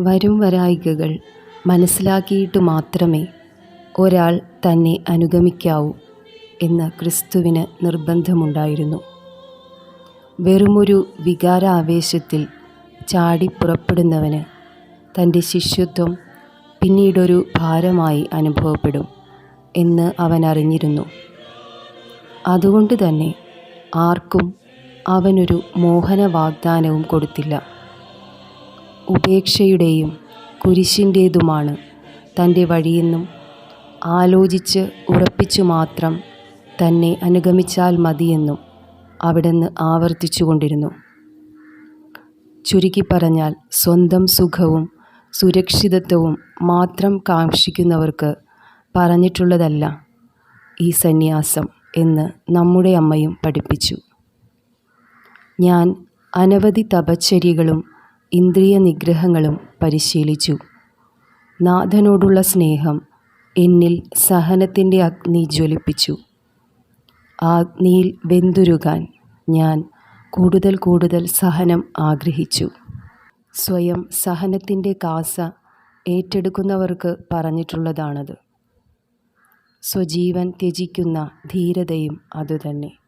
വരും വരായികകൾ മനസ്സിലാക്കിയിട്ട് മാത്രമേ ഒരാൾ തന്നെ അനുഗമിക്കാവൂ എന്ന് ക്രിസ്തുവിന് നിർബന്ധമുണ്ടായിരുന്നു. വെറുമൊരു വികാരാവേശത്തിൽ ചാടിപ്പുറപ്പെടുന്നവന് തന്റെ ശിഷ്യത്വം പിന്നീടൊരു ഭാരമായി അനുഭവപ്പെടും എന്ന് അവൻ അറിഞ്ഞിരുന്നു. അതുകൊണ്ട് തന്നെ ആർക്കും അവനൊരു മോഹന വാഗ്ദാനവും കൊടുത്തില്ല. ഉപേക്ഷയുടെയും കുരിശിന്റേതുമാണ് തന്റെ വഴിയെന്നും ആലോചിച്ച് ഉറപ്പിച്ചു മാത്രം തന്നെ അനുഗമിച്ചാൽ മതിയെന്നും അവിടുന്ന് ആവർത്തിച്ചു കൊണ്ടിരുന്നു ചുരുക്കി പറഞ്ഞാൽ സ്വന്തം സുഖവും സുരക്ഷിതത്വവും മാത്രം കാക്ഷിക്കുന്നവർക്ക് പറഞ്ഞിട്ടുള്ളതല്ല ഈ സന്യാസം എന്ന് നമ്മുടെ അമ്മയും പഠിപ്പിച്ചു. ഞാൻ അനവധി തപശ്ചര്യകളും ഇന്ദ്രിയ നിഗ്രഹങ്ങളും പരിശീലിച്ചു. നാഥനോടുള്ള സ്നേഹം എന്നിൽ സഹനത്തിന്റെ അഗ്നി ജ്വലിപ്പിച്ചു. അഗ്നിയിൽ വെന്തുരുകാൻ ഞാൻ കൂടുതൽ കൂടുതൽ സഹനം ആഗ്രഹിച്ചു. സ്വയം സഹനത്തിന്റെ കാസ ഏറ്റെടുക്കുന്നവർക്ക് പറഞ്ഞിട്ടുള്ളതാണത്. സ്വജീവൻ ത്യജിക്കുന്ന ധീരതയും അതുതന്നെ.